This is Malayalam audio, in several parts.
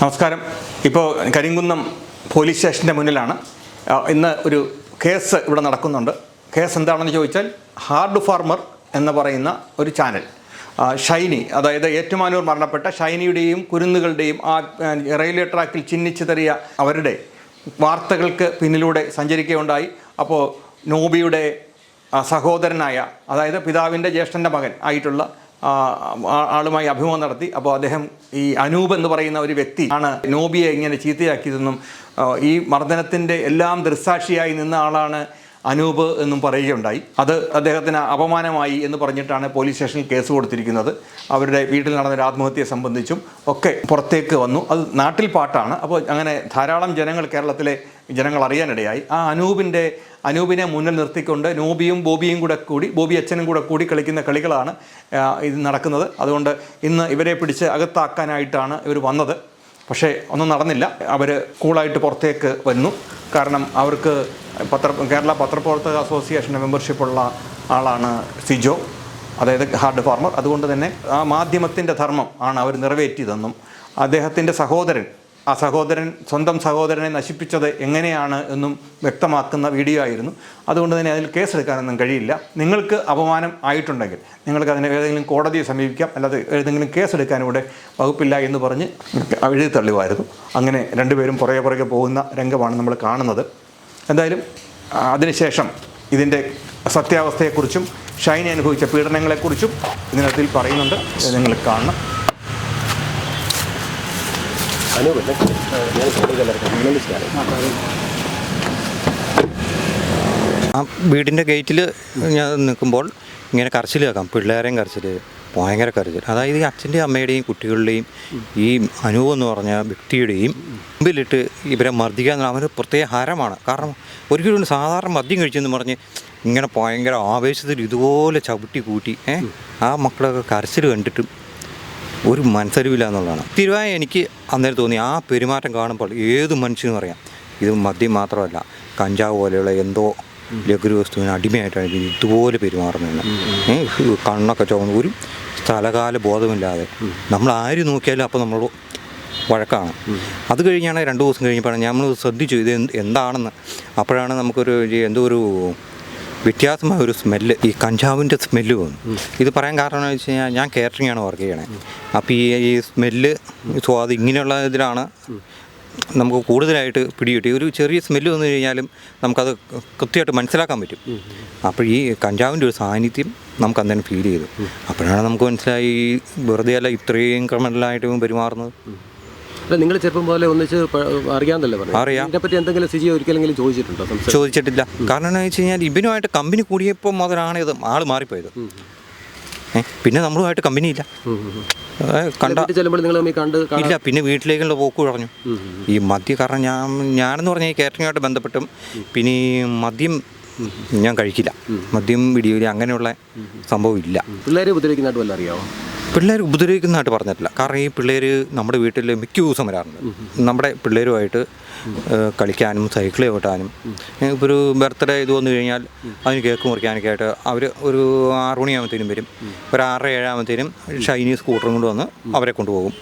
നമസ്കാരം. ഇപ്പോൾ കരിങ്കുന്നം പോലീസ് സ്റ്റേഷന്റെ മുന്നിലാണ്. ഇന്ന് ഒരു കേസ് ഇവിടെ നടക്കുന്നുണ്ട്. കേസ് എന്താണെന്ന് ചോദിച്ചാൽ ഹാർഡ് ഫാർമർ എന്ന് പറയുന്ന ഒരു ചാനൽ. ഷൈനി അതായത് ഏറ്റുമാനൂർ മരണപ്പെട്ട ഷൈനിയുടെയും കുരുന്നുകളുടെയും ആ റെയിൽവേ ട്രാക്കിൽ ചിഹ്നിച്ചിതറിയ അവരുടെ വാർത്തകൾക്ക് പിന്നിലൂടെ സഞ്ചരിക്കുകയുണ്ടായി. അപ്പോൾ നോബിയുടെ സഹോദരനായ അതായത് പിതാവിന്റെ ജ്യേഷ്ഠന്റെ മകൻ ആയിട്ടുള്ള ആളുമായി അഭിമുഖം നടത്തി. അപ്പോൾ അദ്ദേഹം ഈ അനൂപ് എന്ന് പറയുന്ന ഒരു വ്യക്തി ആണ് നോബിയെ ഇങ്ങനെ ചീത്തയാക്കിയതെന്നും ഈ മർദ്ദനത്തിന്റെ എല്ലാം ദൃസാക്ഷിയായി നിന്ന ആളാണ് അനൂപ് എന്നും പറയുകയുണ്ടായി. അത് അദ്ദേഹത്തിന് അപമാനമായി എന്ന് പറഞ്ഞിട്ടാണ് പോലീസ് സ്റ്റേഷനിൽ കേസ് കൊടുത്തിരിക്കുന്നത്. അവരുടെ വീട്ടിൽ നടന്ന ആത്മഹത്യയെ സംബന്ധിച്ചും ഒക്കെ പുറത്തേക്ക് വന്നു. അത് നാട്ടിൽ പാട്ടാണ്. അപ്പോൾ അങ്ങനെ ധാരാളം ജനങ്ങൾ കേരളത്തിലെ ജനങ്ങൾ അറിയാനിടയായി. ആ അനൂപിന്റെ അനൂപിനെ മുന്നിൽ നിർത്തിക്കൊണ്ട് നോബിയും ബോബിയും കൂടെ കൂടി ബോബി അച്ഛനും കൂടെ കൂടി കളിക്കുന്ന കളികളാണ് ഇത് നടക്കുന്നത്. അതുകൊണ്ട് ഇന്ന് ഇവരെ പിടിച്ച് അകത്താക്കാനായിട്ടാണ് ഇവർ വന്നത്. പക്ഷേ ഒന്നും നടന്നില്ല. അവർ കൂളായിട്ട് പുറത്തേക്ക് വന്നു. കാരണം അവർക്ക് പത്ര കേരള പത്രപ്രവർത്തക അസോസിയേഷന്റെ മെമ്പർഷിപ്പുള്ള ആളാണ് സിജോ. അതായത് ഹാർഡ് ഫാർമർ. അതുകൊണ്ട് തന്നെ ആ മാധ്യമത്തിന്റെ ധർമ്മം ആണ് അവർ നിറവേറ്റിയതെന്നും അദ്ദേഹത്തിന്റെ സഹോദരൻ ആ സഹോദരൻ സ്വന്തം സഹോദരനെ നശിപ്പിച്ചത് എങ്ങനെയാണ് എന്നും വ്യക്തമാക്കുന്ന വീഡിയോ ആയിരുന്നു. അതുകൊണ്ട് തന്നെ അതിൽ കേസെടുക്കാനൊന്നും കഴിയില്ല. നിങ്ങൾക്ക് അപമാനം ആയിട്ടുണ്ടെങ്കിൽ നിങ്ങൾക്ക് അതിനെ ഏതെങ്കിലും കോടതിയെ സമീപിക്കാം. അല്ലാതെ ഏതെങ്കിലും കേസെടുക്കാൻ ഇവിടെ വകുപ്പില്ല എന്ന് പറഞ്ഞ് എഴുതി തള്ളുമായിരുന്നു. അങ്ങനെ രണ്ടുപേരും പുറകെ പുറകെ പോകുന്ന രംഗമാണ് നമ്മൾ കാണുന്നത്. എന്തായാലും അതിനുശേഷം ഇതിന്റെ സത്യാവസ്ഥയെക്കുറിച്ചും ഷൈനി അനുഭവിച്ച പീഡനങ്ങളെക്കുറിച്ചും ഇതിനകത്തിൽ പറയുന്നുണ്ട്. നിങ്ങൾ കാണണം. ആ വീടിന്റെ ഗേറ്റിൽ ഞാൻ നിൽക്കുമ്പോൾ ഇങ്ങനെ കരച്ചിൽ കേൾക്കാം. പിള്ളേരെയും കരച്ചിൽ ഭയങ്കര കരച്ചിൽ അതായത് ഈ അച്ഛന്റെയും അമ്മയുടെയും കുട്ടികളുടെയും ഈ അനുഭവം എന്ന് പറഞ്ഞ വ്യക്തിയുടെയും മുമ്പിലിട്ട് ഇവരെ മർദ്ദിക്കുക എന്ന് അവന് പ്രത്യേക ഹരമാണ്. കാരണം ഒരിക്കലും സാധാരണ മദ്യം കഴിച്ചെന്ന് പറഞ്ഞ് ഇങ്ങനെ ഭയങ്കര ആവേശത്തിൽ ഇതുപോലെ ചവിട്ടി കൂട്ടി ഏഹ് ആ മക്കളൊക്കെ കരച്ചിൽ കണ്ടിട്ടും ഒരു മനസ്സരിവില്ല എന്നുള്ളതാണ്. തിരുവായ എനിക്ക് അന്നേരം തോന്നി ആ പെരുമാറ്റം കാണുമ്പോൾ ഏത് മനുഷ്യനും അറിയാം. ഇത് മദ്യം മാത്രമല്ല കഞ്ചാവ് പോലെയുള്ള എന്തോ ലഘുരു വസ്തുവിന് അടിമയായിട്ടാണ് എനിക്ക് ഇതുപോലെ പെരുമാറുന്നത്. ഏ, കണ്ണൊക്കെ ചുവന്ന് ഒരു സ്ഥലകാല ബോധമില്ലാതെ നമ്മൾ ആര് നോക്കിയാലും അപ്പോൾ നമ്മൾ വഴക്കാണ്. അത് കഴിഞ്ഞാണ് രണ്ട് ദിവസം കഴിഞ്ഞപ്പോഴാണ് നമ്മൾ ശ്രദ്ധിച്ചു ഇത് എന്താണെന്ന്. അപ്പോഴാണ് നമുക്കൊരു എന്തോ ഒരു വ്യത്യാസമായ ഒരു സ്മെല്ല് ഈ കഞ്ചാവിന്റെ സ്മെല്ല് വന്നു. ഇത് പറയാൻ കാരണം എന്ന് വെച്ച് കഴിഞ്ഞാൽ ഞാൻ കേറ്ററിംഗ് ആണ് വർക്ക് ചെയ്യണേ. അപ്പോൾ ഈ ഈ സ്മെല്ല് സോ അത് ഇങ്ങനെയുള്ള ഇതിലാണ് നമുക്ക് കൂടുതലായിട്ട് പിടികിട്ടി. ഒരു ചെറിയ സ്മെല്ല് വന്നു കഴിഞ്ഞാലും നമുക്കത് കൃത്യമായിട്ട് മനസ്സിലാക്കാൻ പറ്റും. അപ്പോൾ ഈ കഞ്ചാവിന്റെ ഒരു സാന്നിധ്യം നമുക്ക് അന്നേരം ഫീൽ ചെയ്തു. അപ്പോഴാണ് നമുക്ക് മനസ്സിലായി ഈ വെറുതെ അല്ല ഇത്രയും ക്രിമിനലായിട്ട് പെരുമാറുന്നത്. അല്ല നിങ്ങൾ ചെറുപ്പം പോലെ ഒന്നിച്ച് അറിയാമെന്നല്ലേ പറഞ്ഞു അറിയാം. ഇതിനെപ്പറ്റി എന്തെങ്കിലും സിജി ഒരിക്കലെങ്കിലും ചോദിച്ചിട്ടുണ്ടോ ചോദിച്ചിട്ടില്ല. കാരണം എന്താ വെച്ച് കഴിഞ്ഞാൽ ഇവനുമായിട്ട് കമ്പനി കൂടിയപ്പോൾ മുതലാണ് ഇത് ആൾ മാറിപ്പോയത്. പിന്നെ നമ്മളുമായിട്ട് കമ്പനി ഇല്ല കണ്ട ഇല്ല പിന്നെ വീട്ടിലേക്കുള്ള പോക്ക് കുറഞ്ഞു. ഈ മദ്യം കാരണം ഞാൻ ഞാനെന്ന് പറഞ്ഞാൽ ഈ കാറ്ററിങ്ങായിട്ട് ബന്ധപ്പെട്ടും പിന്നെ ഈ മദ്യം ഞാൻ കഴിക്കില്ല. മദ്യം വിടിയൂരി അങ്ങനെയുള്ള സംഭവം ഇല്ല. പിള്ളേരെ ഉപദ്രവിക്കുന്നതായിട്ട് വല്ല അറിയാമോ പിള്ളേർ ഉപദ്രവിക്കുന്നതായിട്ട് പറഞ്ഞിട്ടില്ല. കാരണം ഈ പിള്ളേർ നമ്മുടെ വീട്ടിൽ മിക്ക ദിവസം വരാറുണ്ട്. നമ്മുടെ പിള്ളേരുമായിട്ട് കളിക്കാനും സൈക്കിൾ ചവിട്ടാനും ഇപ്പോൾ ഒരു ബർത്ത്ഡേ ഇത് വന്നു കഴിഞ്ഞാൽ അതിന് കേക്ക് മുറിക്കാനൊക്കെ ആയിട്ട് അവർ ഒരു ആറു മണിയാകുമ്പോഴത്തേനും വരും. ഒരു ആറ് ഏഴാകുമ്പോഴത്തേനും ഷൈനി സ്കൂട്ടറും കൊണ്ട് വന്ന് അവരെ കൊണ്ടുപോകും.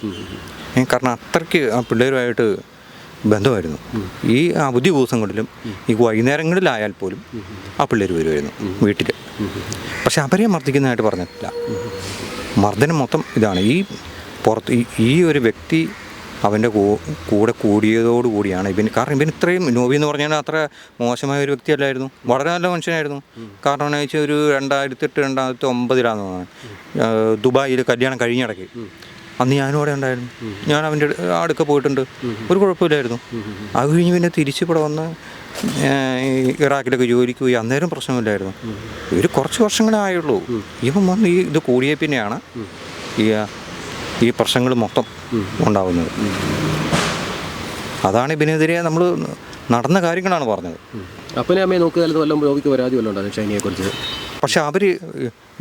കാരണം അത്രയ്ക്ക് ആ പിള്ളേരുമായിട്ട് ബന്ധമായിരുന്നു. ഈ അവധി ദിവസങ്ങളിലും ഈ വൈകുന്നേരങ്ങളിലായാൽ പോലും ആ പിള്ളേർ വരുമായിരുന്നു വീട്ടിൽ പക്ഷെ അവരെ മർദ്ദിക്കുന്നതായിട്ട് പറഞ്ഞിട്ടില്ല. മർദ്ദനം മൊത്തം ഇതാണ്. ഈ പുറത്ത് ഈ- ഒരു വ്യക്തി അവന്റെ കൂ- കൂടെ കൂടിയതോടുകൂടിയാണ് ഇവൻ കാരണം ഇവൻ ഇത്രയും നോബി എന്ന് പറഞ്ഞാൽ അത്ര മോശമായ ഒരു വ്യക്തിയല്ലായിരുന്നു വളരെ നല്ല മനുഷ്യനായിരുന്നു. കാരണം എന്ന് വെച്ചാൽ ഒരു രണ്ടായിരത്തി എട്ട് രണ്ടായിരത്തി ഒമ്പതിലാന്ന് തോന്നുന്നു ദുബായിൽ കല്യാണം കഴിഞ്ഞിടയ്ക്ക് അന്ന് ഞാനും അവിടെ ഉണ്ടായിരുന്നു. ഞാൻ അവന്റെ അടുക്ക പോയിട്ടുണ്ട്. ഒരു കുഴപ്പമില്ലായിരുന്നു. അത് കഴിഞ്ഞ് പിന്നെ തിരിച്ച് ഇവിടെ വന്ന് ഇറാഖിലൊക്കെ ജോലിക്ക് പോയി അന്നേരം പ്രശ്നമില്ലായിരുന്നു. ഇവർ കുറച്ച് വർഷങ്ങളായുള്ളൂ ഇവൻ വന്ന് ഈ ഇത് കൂടിയ പിന്നെയാണ് ഈ ഈ പ്രശ്നങ്ങൾ മൊത്തം ഉണ്ടാവുന്നത്. അതാണ് ഇതിനെതിരെ നമ്മൾ നടന്ന കാര്യങ്ങളാണ് പറഞ്ഞത്. അപ്പനെ അമ്മയെ നോക്കുകയാലും വല്ലതും രോഗിക്ക് പരാതി വല്ലതും ഉണ്ടാകും ഷൈനിയെ പക്ഷെ അവർ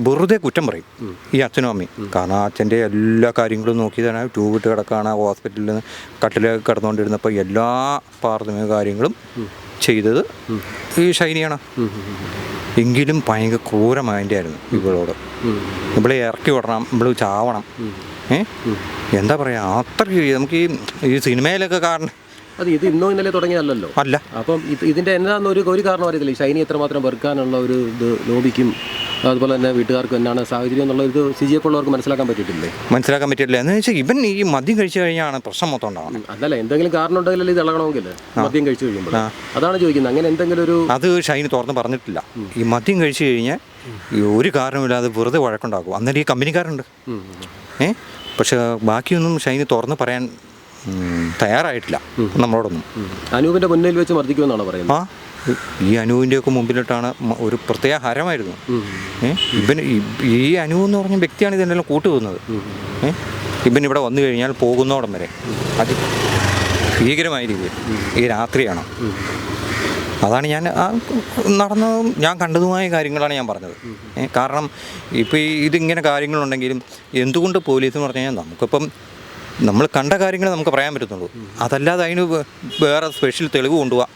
വെറുതെ കുറ്റം പറയും. ഈ അച്ഛനും അമ്മയും. കാരണം അച്ഛന്റെ എല്ലാ കാര്യങ്ങളും നോക്കിയതാണ് ട്യൂബ് ഇട്ട് കിടക്കുകയാണ് ഹോസ്പിറ്റലിൽ നിന്ന് കട്ടിൽ കിടന്നുകൊണ്ടിരുന്നപ്പോൾ എല്ലാ പ്രാഥമിക കാര്യങ്ങളും ചെയ്തത് ഈ ഷൈനിയാണ് എങ്കിലും ഭയങ്കര ക്രൂരമായതിന്റെ ആയിരുന്നു ഇവളോട്. ഇവളെ ഇറക്കി വിടണം ഇവൾ ചാവണം. ഏ? എന്താ പറയാ അത്രയ്ക്ക് നമുക്ക് ഈ ഈ സിനിമയിലൊക്കെ കാരണം അത് ഇത് ഇന്നോ ഇന്നലെ തുടങ്ങിയതല്ലോ അല്ല. അപ്പം ഇത് ഇതിന്റെ എന്താണെന്ന് ഒരു ഒരു കാരണം അറിയത്തില്ല. ഈ ഷൈനി എത്രമാത്രം വെറുക്കാനുള്ള ഒരു ഇത് ലോബിക്കും അതുപോലെ തന്നെ വീട്ടുകാർക്ക് എന്നാണ് സാഹചര്യം എന്നുള്ള ഇത് സി ജി ഉള്ളവർക്ക് മനസ്സിലാക്കാൻ പറ്റിയിട്ടില്ലേ? മനസ്സിലാക്കാൻ പറ്റില്ല എന്ന് വെച്ചാൽ ഇവൻ ഈ മദ്യം കഴിച്ചു കഴിഞ്ഞാണ് പ്രശ്നം മൊത്തം ഉണ്ടാവുന്നത്. അതല്ല എന്തെങ്കിലും കാരണം ഉണ്ടെങ്കിൽ ഇത് ഇളകണമെങ്കിൽ. മദ്യം കഴിച്ചു കഴിയുമ്പോൾ. അതാണ് ചോദിക്കുന്നത്. അങ്ങനെ എന്തെങ്കിലും ഒരു അത് ഷൈന് തുറന്ന് പറഞ്ഞിട്ടില്ല. ഈ മദ്യം കഴിച്ചു കഴിഞ്ഞാൽ ഈ ഒരു കാരണമില്ലാതെ വെറുതെ വഴക്കുണ്ടാക്കും. അന്നേരം ഈ കമ്പനിക്കാരുണ്ട്. ഏ? പക്ഷെ ബാക്കിയൊന്നും ഷൈന് തുറന്ന് പറയാൻ തയ്യാറായിട്ടില്ല. നമ്മളോടൊന്നും. അനൂപിന്റെ മുന്നിൽ വെച്ച് മർദ്ദിക്കുമെന്നാണ് പറയുന്നത്? ഈ അനുവിന്റെയൊക്കെ മുമ്പിലിട്ടാണ് ഒരു പ്രത്യേക ഹരമായിരുന്നു. ഇവൻ ഈ- അനു എന്ന് പറഞ്ഞ വ്യക്തിയാണ് ഇതിനെല്ലാം കൂട്ടു പോകുന്നത് ഏ? ഇവൻ ഇവിടെ വന്നു കഴിഞ്ഞാൽ പോകുന്നോടം വരെ. അത് ഭീകരമായ രീതിയിൽ. ഈ രാത്രിയാണ്. അതാണ് ഞാൻ ആ നടന്നതും ഞാൻ കണ്ടതുമായ കാര്യങ്ങളാണ് ഞാൻ പറഞ്ഞത്. കാരണം ഇപ്പോൾ ഈ ഇതിങ്ങനെ കാര്യങ്ങളുണ്ടെങ്കിലും എന്തുകൊണ്ട് പോലീസ് എന്ന് പറഞ്ഞു കഴിഞ്ഞാൽ നമുക്കിപ്പം നമ്മൾ കണ്ട കാര്യങ്ങൾ നമുക്ക് പറയാൻ പറ്റുന്നുള്ളൂ അതല്ലാതെ അതിന് വേറെ സ്പെഷ്യൽ തെളിവ് കൊണ്ടുപോവാം.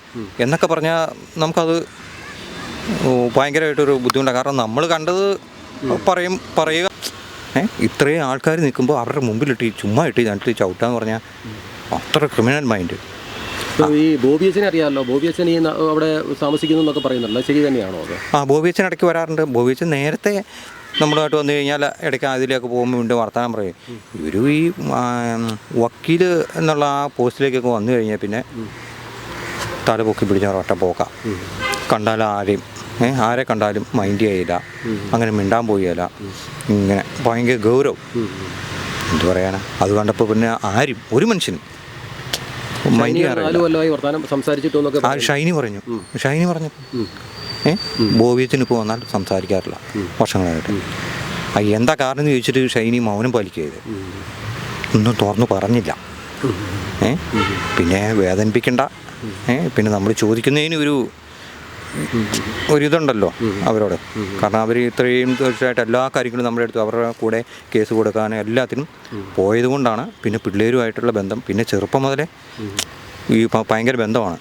എന്നൊക്കെ പറഞ്ഞാൽ നമുക്കത് ഭയങ്കരമായിട്ടൊരു ബുദ്ധിമുട്ടാണ് കാരണം നമ്മൾ കണ്ടത് പറയും പറയുക. ഏ ഇത്രയും ആൾക്കാർ നിൽക്കുമ്പോൾ അവരുടെ മുമ്പിലിട്ട് ഈ ചുമ്മാ ഇട്ട് ഞാനിട്ട് ചവിട്ടാന്ന് പറഞ്ഞാൽ അത്ര ക്രിമിനൽ മൈൻഡ് ഈ ബോബി അച്ഛനെ അറിയാമല്ലോ ബോബി അച്ഛൻ ഈ അവിടെ താമസിക്കുന്നു എന്നൊക്കെ പറയുന്നുണ്ടല്ലോ. ശരി തന്നെയാണോ അത്? ആ ബോബി അച്ഛൻ ഇടയ്ക്ക് വരാറുണ്ട്. ബോബി അച്ഛൻ നേരത്തെ നമ്മളുമായിട്ട് വന്നു കഴിഞ്ഞാൽ ഇടയ്ക്ക് അതിലേക്ക് പോകുമ്പോൾ വീണ്ടും വർത്തമാനം പറയും. ഇവരും ഈ വക്കീൽ എന്നുള്ള ആ പോസ്റ്റിലേക്കൊക്കെ വന്നു കഴിഞ്ഞാൽ പിന്നെ തല പൊക്കി പിടിച്ച ഒറ്റ പോക്ക. കണ്ടാൽ ആരെയും ഏഹ് ആരെ കണ്ടാലും മൈൻഡ് ചെയ്യില്ല. അങ്ങനെ മിണ്ടാൻ പോയില്ല ഇങ്ങനെ ഭയങ്കര ഗൗരവം. എന്തു പറയാനാ? അത് കണ്ടപ്പോൾ പിന്നെ ആരും ഒരു മനുഷ്യനും മൈൻഡ് ചെയ്യാറില്ല ഷൈനി പറഞ്ഞു. ഷൈനി പറഞ്ഞു. ബോബിയത്തിന് ഇപ്പോൾ സംസാരിക്കാറില്ല വർഷങ്ങളായിട്ട്. എന്താ കാരണം എന്ന് ചോദിച്ചിട്ട് ഷൈനി മൗനം പാലിക്കുകയത് ഒന്നും തുറന്നു പറഞ്ഞില്ല. പിന്നെ വേദനിപ്പിക്കണ്ട. പിന്നെ നമ്മൾ ചോദിക്കുന്നതിന് ഒരു ഒരിതുണ്ടല്ലോ അവരോട്. കാരണം അവർ ഇത്രയും തീർച്ചയായിട്ടും എല്ലാ കാര്യങ്ങളും നമ്മുടെ അടുത്ത് അവരുടെ കൂടെ കേസ് കൊടുക്കാനും എല്ലാത്തിനും പോയതുകൊണ്ടാണ് പിന്നെ പിള്ളേരുമായിട്ടുള്ള ബന്ധം പിന്നെ ചെറുപ്പം മുതലേ ഈ ഭയങ്കര ബന്ധമാണ്.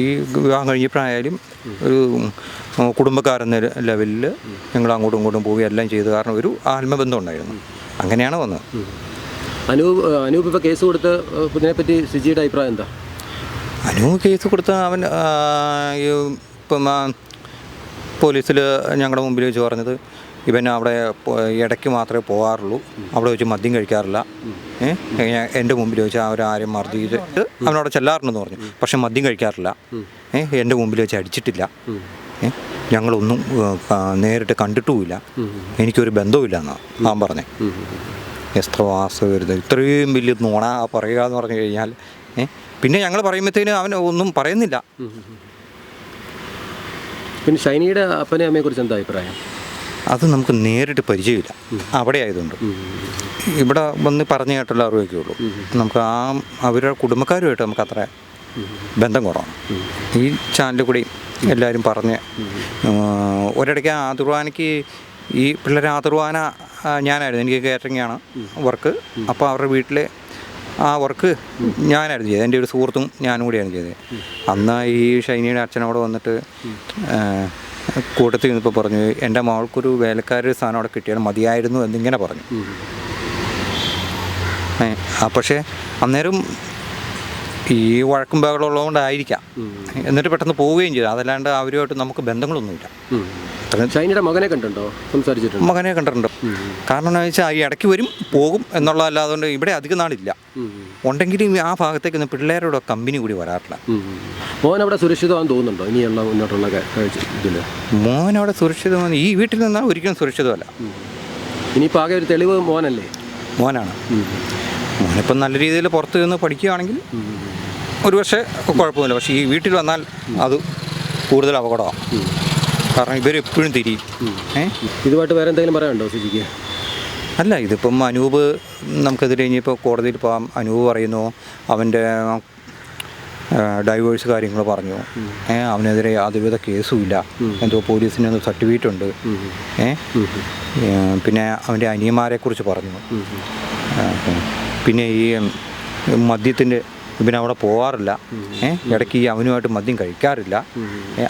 ഈ വിവാഹം കഴിഞ്ഞപ്പോഴായാലും ഒരു കുടുംബക്കാരെന്ന ലെവലിൽ ഞങ്ങൾ അങ്ങോട്ടും ഇങ്ങോട്ടും പോവുകയും എല്ലാം ചെയ്തു കാരണം ഒരു ആത്മബന്ധം ഉണ്ടായിരുന്നു. അങ്ങനെയാണ് വന്നത്. അനൂപ് അനൂപ് ഇപ്പോൾ കേസ് കൊടുത്ത് ഇതിനെപ്പറ്റി സിജിയുടെ അഭിപ്രായം എന്താ? അനൂപ് കേസ് കൊടുത്ത അവൻ ഇപ്പം പോലീസിൽ ഞങ്ങളുടെ മുമ്പിൽ വെച്ച് പറഞ്ഞത് ഇവൻ അവിടെ ഇടയ്ക്ക് മാത്രമേ പോകാറുള്ളൂ അവിടെ വെച്ച് മദ്യം കഴിക്കാറില്ല. എന്റെ മുമ്പിൽ വെച്ച് അവരാരും മർദ്ദിച്ചിട്ട് അവനവിടെ ചെല്ലാറുണ്ടെന്ന് പറഞ്ഞു. പക്ഷെ മദ്യം കഴിക്കാറില്ല. എന്റെ മുമ്പിൽ വെച്ച് അടിച്ചിട്ടില്ല. ഞങ്ങളൊന്നും നേരിട്ട് കണ്ടിട്ടുമില്ല. എനിക്കൊരു ബന്ധവുമില്ല എന്നാണ് ഞാൻ പറഞ്ഞേ. എത്ര വാസം വരുന്നത് ഇത്രയും വലിയ നുണ പറയുക എന്ന് പറഞ്ഞു കഴിഞ്ഞാൽ പിന്നെ ഞങ്ങൾ പറയുമ്പോഴത്തേന് അവൻ ഒന്നും പറയുന്നില്ല. പിന്നെ ഷൈനിയുടെ അപ്പനെ അമ്മയെ കുറിച്ച് എന്താ അഭിപ്രായം? അത് നമുക്ക് നേരിട്ട് പരിചയമില്ല. അവിടെ ആയതുകൊണ്ട്. ഇവിടെ വന്ന് പറഞ്ഞു കേട്ടുള്ള അറിവൊക്കെ ഉള്ളൂ. നമുക്ക് ആ അവരുടെ കുടുംബക്കാരുമായിട്ട് നമുക്ക് അത്ര ബന്ധം കുറവാണ്. ഈ ചാനലിൽ കൂടി എല്ലാവരും പറഞ്ഞ് ഒരിടയ്ക്ക് ആതുർവാനയ്ക്ക് ഈ പിള്ളേരെ ആതുർവാന ഞാനായിരുന്നു. എനിക്ക് കാറ്ററിംഗ് ആണ് വർക്ക്. അപ്പോൾ അവരുടെ വീട്ടിലെ ആ വർക്ക് ഞാനായിരുന്നു ചെയ്തത്. എന്റെ ഒരു സുഹൃത്തും ഞാനും കൂടിയാണ് ചെയ്തത്. അന്ന് ഈ ഷൈനിയുടെ അച്ഛനോട് വന്നിട്ട് കൂട്ടത്തിൽ നിന്നിപ്പോൾ പറഞ്ഞു എന്റെ മകൾക്കൊരു വേലക്കാരൊരു സാധനം അവിടെ കിട്ടിയാൽ മതിയായിരുന്നു എന്നിങ്ങനെ പറഞ്ഞു. ആ പക്ഷേ അന്നേരം ഈ വഴക്കും ബഹളമുള്ളതുകൊണ്ടായിരിക്കാം എന്നിട്ട് പെട്ടെന്ന് പോവുകയും ചെയ്തു. അതല്ലാണ്ട് അവരുമായിട്ട് നമുക്ക് ബന്ധങ്ങളൊന്നുമില്ല. ചൈനയുടെ മകനെ കണ്ടുണ്ടോ സംസാരിച്ചിട്ടുണ്ട്? മകനെ കണ്ടിട്ടുണ്ട്. കാരണം എന്താ വെച്ചാൽ ഈ ഇടയ്ക്ക് വരും പോകും എന്നുള്ളതല്ലാതുകൊണ്ട് ഇവിടെ അധികം നാളില്ല. ഉണ്ടെങ്കിലും ആ ഭാഗത്തേക്ക് പിള്ളേരുടെ കമ്പനി കൂടി വരാറില്ല. മോൻ അവിടെ സുരക്ഷിതമാണെന്ന് തോന്നുന്നുണ്ടോ? ഇനിയുള്ള മുന്നോട്ടുള്ള മോൻ അവിടെ സുരക്ഷിതമാണ് ഈ വീട്ടിൽ നിന്നാൽ ഒരിക്കലും സുരക്ഷിതമല്ല. ഇനിയിപ്പോൾ ആകെ ഒരു തെളിവ് മോനല്ലേ? മോനാണ്. മോനിപ്പം നല്ല രീതിയിൽ പുറത്ത് നിന്ന് പഠിക്കുകയാണെങ്കിൽ ഒരു പക്ഷേ കുഴപ്പമില്ല പക്ഷേ ഈ വീട്ടിൽ വന്നാൽ അത് കൂടുതൽ അപകടമാണ്. കാരണം ഇവരെപ്പോഴും തിരിയും. ഏ? ഇതുമായിട്ട് വേറെ എന്തെങ്കിലും പറയാനുണ്ടോ സിജിക്ക്? അല്ല ഇതിപ്പം അനൂപ് നമുക്കെതിരെ ഇനിയിപ്പോൾ കോടതിയിൽ പോകാം അനൂപ് പറയുന്നു അവന്റെ ഡൈവേഴ്സ് കാര്യങ്ങൾ പറഞ്ഞു. ഏ അവനെതിരെ യാതൊരുവിധ കേസും ഇല്ല. എന്തോ പോലീസിന് സർട്ടിഫിക്കറ്റ് ഉണ്ട്. ഏ? ഏ, പിന്നെ അവന്റെ അനിയന്മാരെ കുറിച്ച് പറഞ്ഞു പിന്നെ ഈ മദ്യത്തിന്റെ പിന്നെ അവിടെ പോവാറില്ല. ഏഹ് ഇടയ്ക്ക് ഈ അവനുമായിട്ട് മദ്യം കഴിക്കാറില്ല.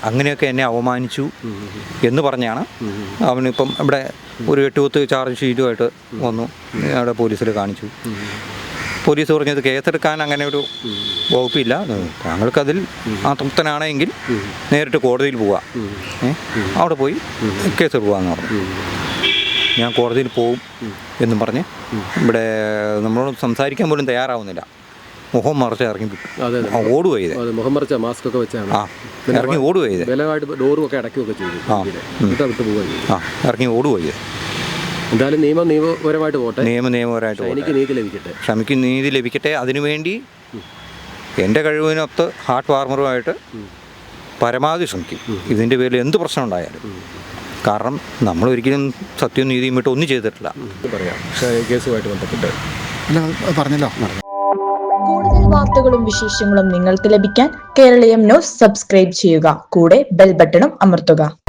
അങ്ങനെയൊക്കെ എന്നെ അവമാനിച്ചു എന്ന് പറഞ്ഞാണ് അവനിപ്പം ഇവിടെ ഒരു എട്ട് പത്ത് ചാർജ് ഷീറ്റുമായിട്ട് വന്നു. അവിടെ പോലീസിൽ കാണിച്ചു. പോലീസ് പറഞ്ഞത് കേസെടുക്കാൻ അങ്ങനെ ഒരു വകുപ്പില്ല. താങ്കൾക്കതിൽ അതൃപ്തനാണെങ്കിൽ നേരിട്ട് കോടതിയിൽ പോവാം. അവിടെ പോയി കേസ് എന്ന് പറഞ്ഞു. ഞാൻ കോടതിയിൽ പോവും എന്ന് പറഞ്ഞ് ഇവിടെ നമ്മളോട് സംസാരിക്കാൻ പോലും തയ്യാറാവുന്നില്ല. മുഖം മറച്ച് ഇറങ്ങി ഓടുക ചെയ്തേ മുഖം മറിച്ച മാസ്ക് ഒക്കെ വെച്ചാണ് ഇറങ്ങി ഓടുക ചെയ്തേ ബലമായിട്ട് ഡോറും ഒക്കെ അടയ്ക്കുകയൊക്കെ ചെയ്തു. വിട്ട് ആ ഇറങ്ങി ഓടുക ചെയ്തേ എന്തായാലും നിയമം നിയമപരമായിട്ട് പോട്ടെ. നിയമ നിയമപരമായിട്ട് പോട്ടെ. എനിക്ക് നീതി ലഭിക്കട്ടെ. ക്ഷമിക്ക് നീതി ലഭിക്കട്ടെ. അതിനുവേണ്ടി എന്റെ കഴിവിനൊത്ത് ഹാർട്ട് വാർമറുമായിട്ട് പരമാവധി ശ്രമിക്കും. ഇതിന്റെ പേരിൽ എന്ത് പ്രശ്നം ഉണ്ടായാലും. കാരണം നമ്മൾ ഒരിക്കലും സത്യവും നീതിയും വിട്ട് ഒന്നും ചെയ്തിട്ടില്ല. പറയാം. കേസുമായിട്ട് ബന്ധപ്പെട്ട്. അല്ല പറഞ്ഞല്ലോ. കൂടുതൽ വാർത്തകളും വിശേഷങ്ങളും നിങ്ങൾക്ക് ലഭിക്കാൻ കേരളീയം ന്യൂസ് സബ്സ്ക്രൈബ് ചെയ്യുക. കൂടെ ബെൽ ബട്ടണും അമർത്തുക.